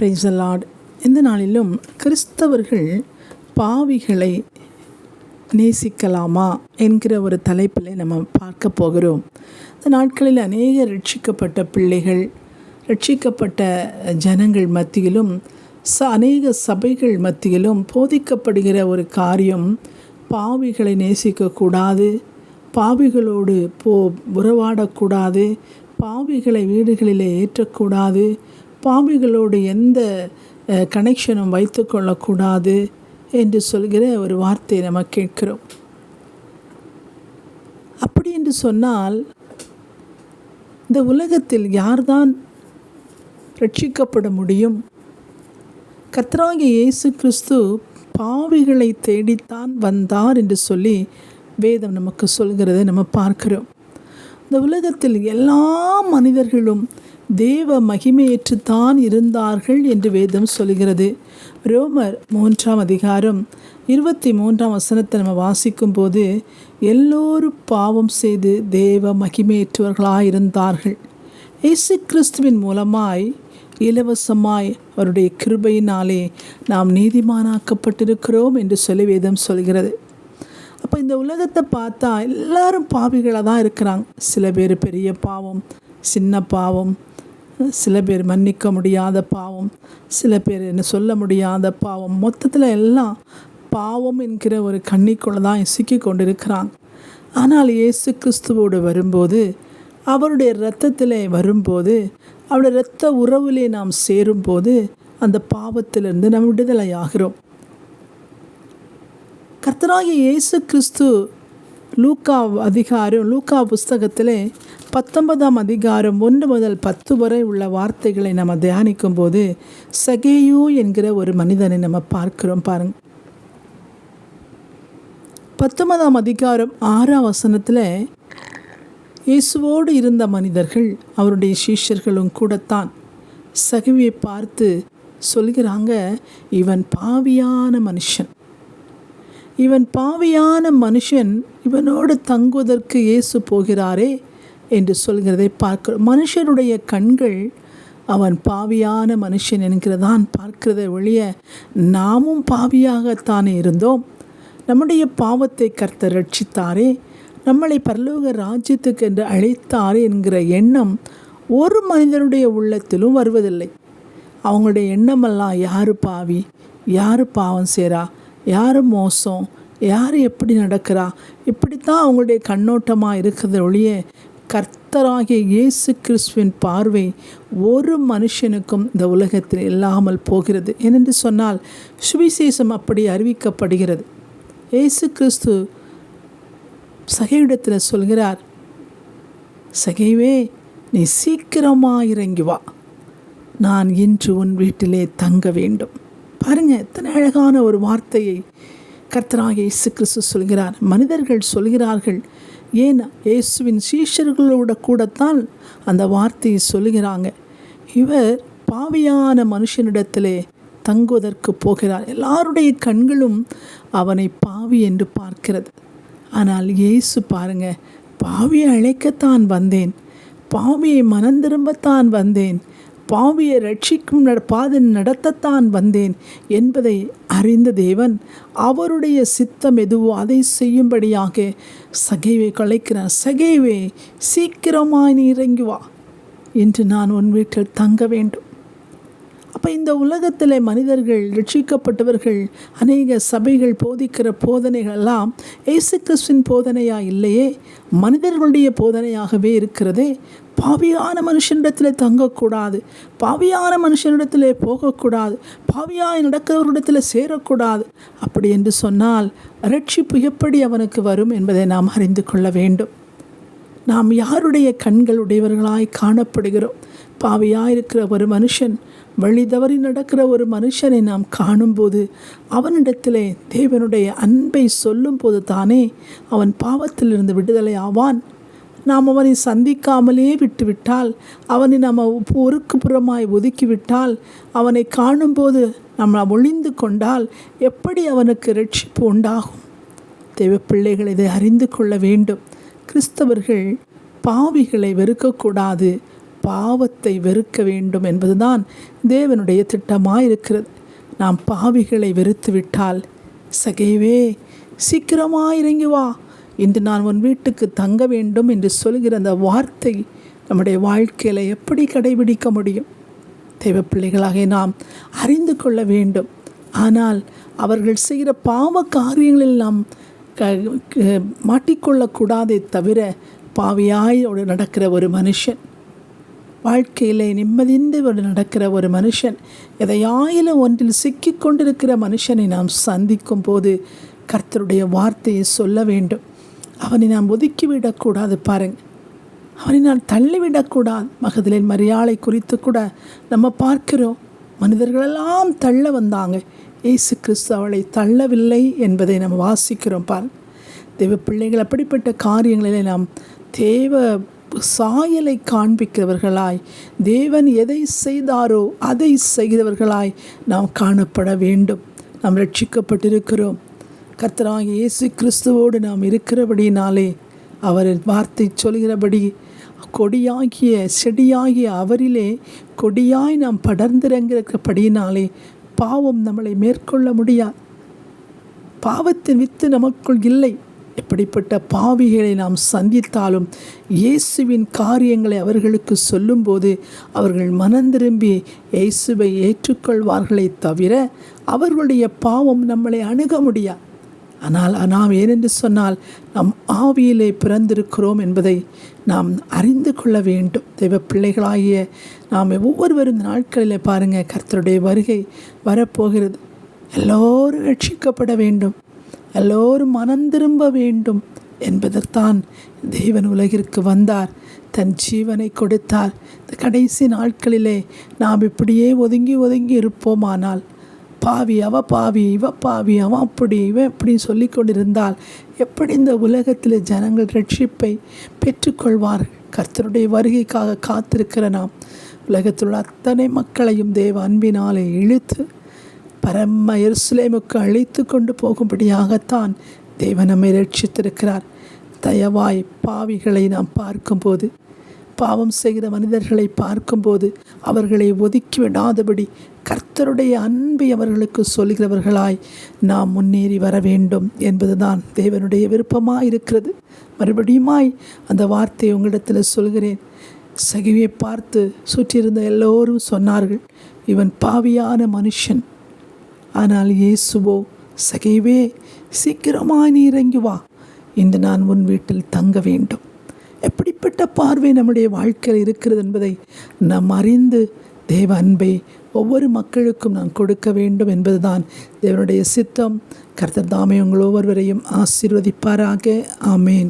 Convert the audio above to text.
Price Lord இந்த நாளிலும் கிறிஸ்தவர்கள் பாவிகளை நேசிக்கலாமா என்கிற ஒரு தலைப்பில் நம்ம பார்க்க போகிறோம். இந்த நாட்களில் அநேக ரட்சிக்கப்பட்ட பிள்ளைகள் ரட்சிக்கப்பட்ட ஜனங்கள் மத்தியிலும் ச அநேக சபைகள் மத்தியிலும் போதிக்கப்படுகிற ஒரு காரியம் பாவிகளை நேசிக்கக்கூடாது பாவிகளோடு போ உறவாடக்கூடாது பாவிகளை வீடுகளில் ஏற்றக்கூடாது பாவிகளோடு எந்த கனெக்ஷனும் வைத்து கொள்ளக்கூடாது என்று சொல்கிற ஒரு வார்த்தையை நம்ம கேட்கிறோம். அப்படி என்று சொன்னால் இந்த உலகத்தில் யார்தான் ரட்சிக்கப்பட முடியும்? கர்த்தராகிய இயேசு கிறிஸ்து பாவிகளை தேடித்தான் வந்தார் என்று சொல்லி வேதம் நமக்கு சொல்கிறதை நம்ம பார்க்கிறோம். இந்த உலகத்தில் எல்லா மனிதர்களும் தேவ மகிமையற்றுத்தான் இருந்தார்கள் என்று வேதம் சொல்கிறது ரோமர் மூன்றாம் அதிகாரம் இருபத்தி மூன்றாம் வசனத்தை நம்ம வாசிக்கும் போது எல்லோரும் பாவம் செய்து தேவ மகிமையற்றவர்களாக இருந்தார்கள். இயேசு கிறிஸ்துவின் மூலமாய் இலவசமாய் அவருடைய கிருபையினாலே நாம் நீதிமானாக்கப்பட்டிருக்கிறோம் என்று சொல்லி வேதம் சொல்கிறது அப்போ இந்த உலகத்தை பார்த்தா எல்லாரும் பாவிகளாக தான் இருக்கிறாங்க. சில பேர் பெரிய பாவம் சின்ன பாவம் சில பேர் மன்னிக்க முடியாத பாவம் சில பேர் என்ன சொல்ல முடியாத பாவம். மொத்தத்தில் எல்லாம் பாவம் என்கிற ஒரு கண்ணிக்குள்ளே தான் சிக்கி கொண்டிருக்கிறாங்க. ஆனால் இயேசு கிறிஸ்துவோடு வரும்போது அவருடைய இரத்தத்திலே வரும்போது அவருடைய இரத்த உறவிலே நாம் சேரும்போது அந்த பாவத்திலிருந்து நாம் விடுதலையாகிறோம். கர்த்தராகிய இயேசு கிறிஸ்து லூக்கா அதிகாரம் லூக்கா புஸ்தகத்திலே பத்தொன்பதாம் அதிகாரம் ஒன்று முதல் பத்து வரை உள்ள வார்த்தைகளை நம்ம தியானிக்கும் போது சகேயு என்கிற ஒரு மனிதனை நம்ம பார்க்கிறோம் பாருங்க. பத்தொன்பதாம் அதிகாரம் ஆறாம் வசனத்தில் இயேசுவோடு இருந்த மனிதர்கள் அவருடைய சீஷர்களும் கூடத்தான் சகவியை பார்த்து சொல்கிறாங்க இவன் பாவியான மனுஷன். இவன் பாவியான மனுஷன் இவனோடு தங்குவதற்கு இயேசு போகிறாரே என்று சொல்கிறதை பார்க்கிறோம். மனுஷனுடைய கண்கள் அவன் பாவியான மனுஷன் என்கிறதான் பார்க்கிறத ஒழிய நாமும் பாவியாகத்தானே இருந்தோம். நம்முடைய பாவத்தை கர்த்தர் ரட்சித்தாரே நம்மளை பரலோக ராஜ்யத்துக்கு என்று அழைத்தாரே என்கிற எண்ணம் ஒரு மனிதனுடைய உள்ளத்திலும் வருவதில்லை. அவங்களுடைய எண்ணமெல்லாம் யார் பாவி யார் பாவம் சேரா யார் மோசம் யார் எப்படி நடக்கிறா இப்படித்தான் அவங்களுடைய கண்ணோட்டமாக இருக்கிறத ஒழிய கர்த்தராகிய இயேசு கிறிஸ்துவின் பார்வை ஒரு மனுஷனுக்கும் இந்த உலகத்தில் இல்லாமல் போகிறது. ஏனென்று சொன்னால் சுவிசேஷம் அப்படி அறிவிக்கப்படுகிறது. இயேசு கிறிஸ்து சகையிடத்தில் சொல்கிறார் சகைவே நீ சீக்கிரமாக இறங்கி வா. நான் இன்று உன் வீட்டிலே தங்க வேண்டும். பாருங்க எத்தனை அழகான ஒரு வார்த்தையை கர்த்தராக இயேசு கிறிஸ்து சொல்கிறார். மனிதர்கள் சொல்கிறார்கள் ஏன் இயேசுவின் சீஷர்களோட கூடத்தான் அந்த வார்த்தையை சொல்லுகிறாங்க. இவர் பாவியான மனுஷனிடத்திலே தங்குவதற்கு போகிறார். எல்லாருடைய கண்களும் அவனை பாவி என்று பார்க்கிறது. ஆனால் இயேசு பாருங்க பாவியை அழைக்கத்தான் வந்தேன். பாவியை மனந்திரும்பத்தான் வந்தேன். பாவியை ரட்சிக்கும் பாதை நடத்தத்தான் வந்தேன் என்பதை அறிந்த தேவன் அவருடைய சித்தம் எதுவோ அதை செய்யும்படியாக சகைவை கலைக்கிறார். சகைவே சீக்கிரமாய் நீ இறங்கி வா என்று நான் உன் வீட்டில் தங்க வேண்டும். அப்போ இந்த உலகத்தில் மனிதர்கள் ரட்சிக்கப்பட்டவர்கள் அநேக சபைகள் போதிக்கிற போதனைகளெல்லாம் ஏசு கிறிஸ்துவின் போதனையாக இல்லையே? மனிதர்களுடைய போதனையாகவே இருக்கிறதே. பாவியான மனுஷனிடத்தில் தங்கக்கூடாது. பாவியான மனுஷனிடத்தில் போகக்கூடாது. பாவியாய் நடக்கிறவரிடத்தில் சேரக்கூடாது. அப்படி என்று சொன்னால் ரட்சிப்பு எப்படி அவனுக்கு வரும் என்பதை நாம் அறிந்து கொள்ள வேண்டும். நாம் யாருடைய கண்கள் உடையவர்களாய் காணப்படுகிறோம்? பாவியாக இருக்கிற ஒரு மனுஷன் வழி தவறி நடக்கிற ஒரு மனுஷனை நாம் காணும்போது அவனிடத்திலே தேவனுடைய அன்பை சொல்லும்போது தானே அவன் பாவத்திலிருந்து விடுதலை ஆவான். நாம் அவனை சந்திக்காமலே விட்டுவிட்டால் அவனை நம்ம ஒருக்கு புறமாய் ஒதுக்கிவிட்டால் அவனை காணும்போது நம்ம ஒளிந்து கொண்டால் எப்படி அவனுக்கு ரட்சிப்பு உண்டாகும்? தேவ பிள்ளைகள் இதை அறிந்து கொள்ள வேண்டும். கிறிஸ்தவர்கள் பாவிகளை வெறுக்கக்கூடாது பாவத்தை வெறுக்க வேண்டும் என்பதுதான் தேவனுடைய திட்டமாக இருக்கிறது நாம் பாவிகளை வெறுத்து விட்டால் சகைவே சீக்கிரமாக இறங்கி வா. இன்று நான் உன் வீட்டுக்கு தங்க வேண்டும் என்று சொல்கிற அந்த வார்த்தை நம்முடைய வாழ்க்கையில் எப்படி கடைபிடிக்க முடியும்? தெய்வ பிள்ளைகளாக நாம் அறிந்து கொள்ள வேண்டும். ஆனால் அவர்கள் செய்கிற பாவ காரியங்களில் நாம் க க- மாட்டிக்கொள்ளக்கூடாதே தவிர பாவியாய் ஒரு நடக்கிற ஒரு மனுஷன் வாழ்க்கையிலே நிம்மதிந்து ஒரு நடக்கிற ஒரு மனுஷன் எதையாயிலும் ஒன்றில் சிக்கிக் கொண்டிருக்கிற மனுஷனை நாம் சந்திக்கும் போது கர்த்தருடைய வார்த்தையை சொல்ல வேண்டும். அவனை நாம் ஒதுக்கிவிடக்கூடாது பாருங்க. அவனை நான் தள்ளிவிடக்கூடாது. மகதிலின் மரியாதை குறித்து கூட நம்ம பார்க்கிறோம். மனிதர்களெல்லாம் தள்ள வந்தாங்க. இயேசு கிறிஸ்து அவளை தள்ளவில்லை என்பதை நம்ம வாசிக்கிறோம் பாருங்க. தெய்வ பிள்ளைகள் அப்படிப்பட்ட காரியங்களிலே நாம் தேவ சாயலை காண்பிக்கிறவர்களாய் தேவன் எதை செய்தாரோ அதை செய்தவர்களாய் நாம் காணப்பட வேண்டும். நாம் ரட்சிக்கப்பட்டிருக்கிறோம். கர்த்தராக இயேசு கிறிஸ்துவோடு நாம் இருக்கிறபடினாலே அவர் வார்த்தை சொல்கிறபடி கொடியாகிய செடியாகிய அவரிலே கொடியாய் நாம் படர்ந்திறங்கிறபடியினாலே பாவம் நம்மளை மேற்கொள்ள முடியாது. பாவத்தின் வித்து நமக்குள் இல்லை. எப்படிப்பட்ட பாவிகளை நாம் சந்தித்தாலும் இயேசுவின் காரியங்களை அவர்களுக்கு சொல்லும்போது அவர்கள் மனம் திரும்பி இயேசுவை ஏற்றுக்கொள்வார்களே தவிர அவர்களுடைய பாவம் நம்மளை அணுக முடியாது. ஆனால் நாம் ஏனென்று சொன்னால் நம் ஆவியிலே பிறந்திருக்கிறோம் என்பதை நாம் அறிந்து கொள்ள வேண்டும். தெய்வ பிள்ளைகளாகிய நாம் ஒவ்வொருவரும் நாட்களில் நாட்களிலே பாருங்கள் கர்த்தருடைய வருகை வரப்போகிறது. எல்லோரும் ரட்சிக்கப்பட வேண்டும். எல்லோரும் மனம் திரும்ப வேண்டும் என்பதற்தான் தேவன் உலகிற்கு வந்தார். தன் ஜீவனை கொடுத்தார். இந்த கடைசி நாட்களிலே நாம் இப்படியே ஒதுங்கி ஒதுங்கி இருப்போமானால் பாவி அவ பாவி இவ பாவி அவன் அப்படி இவன் இப்படி சொல்லி கொண்டிருந்தால் எப்படி இந்த உலகத்தில் ஜனங்கள் ரட்சிப்பை பெற்றுக்கொள்வார்கள்? கர்த்தருடைய வருகைக்காக காத்திருக்கிற நாம் உலகத்தில் உள்ள அத்தனை மக்களையும் தேவ அன்பினாலே இழுத்து பரம எருசலேமுக்கு அழைத்து கொண்டு போகும்படியாகத்தான் தேவன் நம்மை ரட்சித்திருக்கிறார். தயவாய் பாவிகளை நாம் பார்க்கும்போது பாவம் செய்கிற மனிதர்களை பார்க்கும்போது அவர்களை ஒதுக்கி விடாதபடி கர்த்தருடைய அன்பை அவர்களுக்கு சொல்கிறவர்களாய் நாம் முன்னேறி வர வேண்டும் என்பதுதான் தேவனுடைய விருப்பமாக இருக்கிறது மறுபடியுமாய் அந்த வார்த்தையை உங்களிடத்தில் சொல்கிறேன் சகிவியை பார்த்து சுற்றியிருந்த எல்லோரும் சொன்னார்கள் இவன் பாவியான மனுஷன். ஆனால் இயேசுவோ சகைவே சீக்கிரமாய் நீ இறங்கி வா. இன்று நான் உன் வீட்டில் தங்க வேண்டும். எப்படிப்பட்ட பார்வை நம்முடைய வாழ்க்கையில் இருக்கிறது என்பதை நாம் அறிந்து தேவ அன்பை ஒவ்வொரு மக்களுக்கும் நாம் கொடுக்க வேண்டும் என்பதுதான் தேவனுடைய சித்தம். கர்த்தர் தாமே உங்கள் ஒவ்வொருவரையும் ஆசீர்வதிப்பாராக. ஆமேன்.